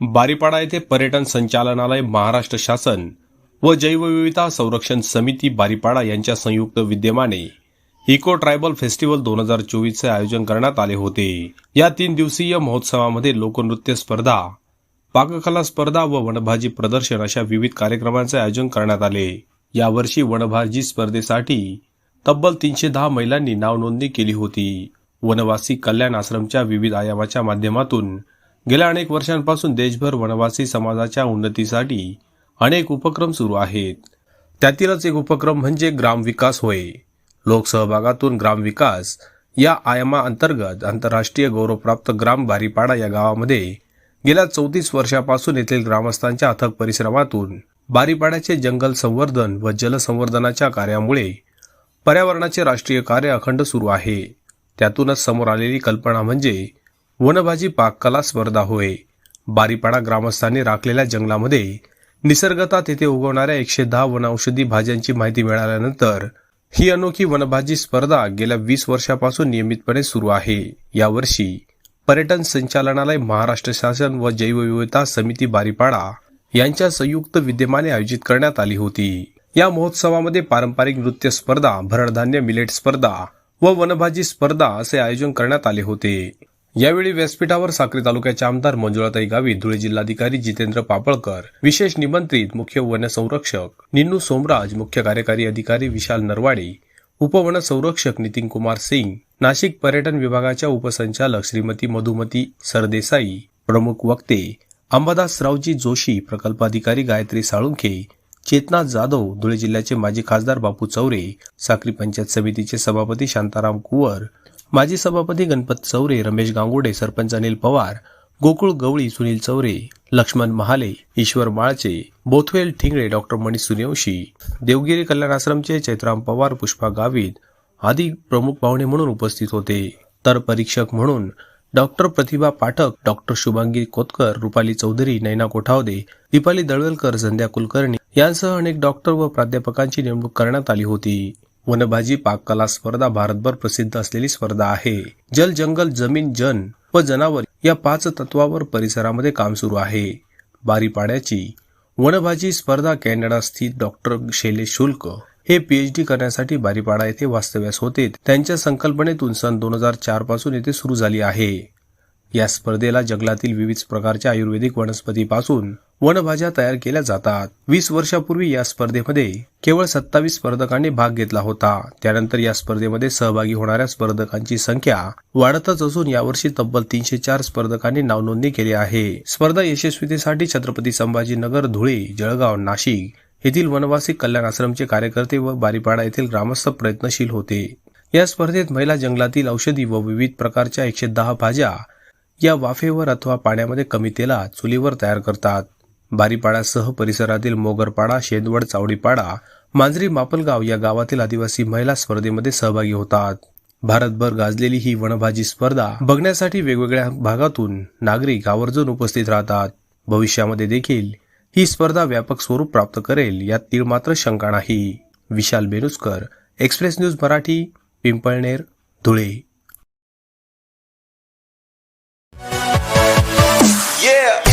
बारीपाडा येथे पर्यटन संचालनालय महाराष्ट्र शासन व जैवविविधता संरक्षण समिती बारीपाडा यांच्या संयुक्त विद्यमाने इको ट्रायबल फेस्टिवल दोन हजार चोवीसचे आयोजन करण्यात आले होते. या तीन दिवसीय महोत्सवामध्ये लोकनृत्य स्पर्धा पाककला स्पर्धा व वनभाजी प्रदर्शन अशा विविध कार्यक्रमांचे आयोजन करण्यात आले. यावर्षी वनभाजी स्पर्धेसाठी तब्बल तीनशे दहा महिलांनी नाव नोंदणी केली होती. वनवासी कल्याण आश्रमच्या विविध आयामाच्या माध्यमातून गेल्या अनेक वर्षांपासून देशभर वनवासी समाजाच्या उन्नतीसाठी अनेक उपक्रम सुरू आहेत. त्यातीलच एक उपक्रम म्हणजे ग्राम विकास होय. लोकसहभागातून ग्राम विकास या आयामाअंतर्गत आंतरराष्ट्रीय गौरवप्राप्त ग्राम बारीपाडा या गावामध्ये गेल्या चौतीस वर्षापासून येथील ग्रामस्थांच्या अथक परिश्रमातून बारीपाड्याचे जंगल संवर्धन व जलसंवर्धनाच्या कार्यामुळे पर्यावरणाचे राष्ट्रीय कार्य अखंड सुरू आहे. त्यातूनच समोर आलेली कल्पना म्हणजे वनभाजी पाककला स्पर्धा होय. बारीपाडा ग्रामस्थांनी राखलेल्या जंगलामध्ये निसर्गता तेथे उगवणाऱ्या एकशे दहा वनौषधी भाज्यांची माहिती मिळाल्यानंतर ही अनोखी वनभाजी स्पर्धा गेल्या वीस वर्षापासून नियमितपणे सुरू आहे. यावर्षी पर्यटन संचालनालय महाराष्ट्र शासन व जैवविविधता समिती बारीपाडा यांच्या संयुक्त विद्यमाने आयोजित करण्यात आली होती. या महोत्सवामध्ये पारंपरिक नृत्य स्पर्धा भरडधान्य मिलेट स्पर्धा व वनभाजी स्पर्धा असे आयोजन करण्यात आले होते. यावेळी व्यासपीठावर साक्री तालुक्याचे आमदार मंजुळाताई गावी धुळे जिल्हाधिकारी जितेंद्र पापळकर विशेष निमंत्रित मुख्य वनसंरक्षक निन्नू सोमराज मुख्य कार्यकारी अधिकारी विशाल नरवाडे उपवन संरक्षक नितीन कुमार सिंग नाशिक पर्यटन विभागाच्या उपसंचालक श्रीमती मधुमती सरदेसाई प्रमुख वक्ते अंबादासरावजी जोशी प्रकल्पाधिकारी गायत्री साळुंखे चेतना जाधव धुळे जिल्ह्याचे माजी खासदार बापू चौरे साक्री पंचायत समितीचे सभापती शांताराम कुवर माजी सभापती गणपत चौरे रमेश गांगुडे सरपंच अनिल पवार गोकुळ गवळी सुनील चौरे लक्ष्मण महाले ईश्वर माळचे बोथवेल ठिंगळे डॉक्टर मणी सूर्यवंशी देवगिरी कल्याण आश्रमचे चैत्राम पवार पुष्पा गावित आदी प्रमुख पाहुणे म्हणून उपस्थित होते. तर परीक्षक म्हणून डॉक्टर प्रतिभा पाठक डॉक्टर शुभांगी कोतकर रुपाली चौधरी नैना कोठावदे दीपाली दळवेलकर संध्या कुलकर्णी यांसह अनेक डॉक्टर व प्राध्यापकांची नेमणूक करण्यात आली होती. वनभाजी पाककला स्पर्धा भारतभर प्रसिद्ध असलेली स्पर्धा आहे. जल जंगल जमीन जन व जनावर या पाच तत्वावर परिसरामध्ये काम सुरू आहे. बारीपाड्याची वनभाजी स्पर्धा कॅनडा स्थित डॉक्टर शैलेश शुल्क हे पीएचडी करण्यासाठी बारीपाडा येथे वास्तव्यास होते. त्यांच्या संकल्पनेतून सन दोन हजार चारपासून येथे सुरू झाली आहे. या स्पर्धेला जगातील विविध प्रकारच्या आयुर्वेदिक वनस्पतीपासून वनभाज्या तयार केल्या जातात. वीस वर्षापूर्वी या स्पर्धेमध्ये केवळ सत्तावीस स्पर्धकांनी भाग घेतला होता. त्यानंतर या स्पर्धेमध्ये सहभागी होणाऱ्या स्पर्धकांची संख्या वाढतच असून यावर्षी तब्बल तीनशे चार स्पर्धकांनी नावनोंदणी केली आहे. स्पर्धा यशस्वीतेसाठी छत्रपती संभाजीनगर धुळे जळगाव नाशिक येथील वनवासी कल्याण आश्रमचे कार्यकर्ते व बारीपाडा येथील ग्रामस्थ प्रयत्नशील होते. या स्पर्धेत महिला जंगलातील औषधी व विविध प्रकारच्या एकशे दहा भाज्या या वाफेवर अथवा पाण्यामध्ये कमी तेला चुलीवर तयार करतात. बारीपाडासह परिसरातील मोगरपाडा शेंदवड चावडीपाडा मांजरी मापलगाव या गावातील आदिवासी महिला स्पर्धेमध्ये सहभागी होतात. भारतभर गाजलेली ही वनभाजी स्पर्धा बघण्यासाठी वेगवेगळ्या भागातून नागरिक आवर्जून उपस्थित राहतात. भविष्यामध्ये देखील ही स्पर्धा व्यापक स्वरूप प्राप्त करेल यात तीळ मात्र शंका नाही. Vishal Benuskar express news Marathi Pimpalner Dhule. Yeah.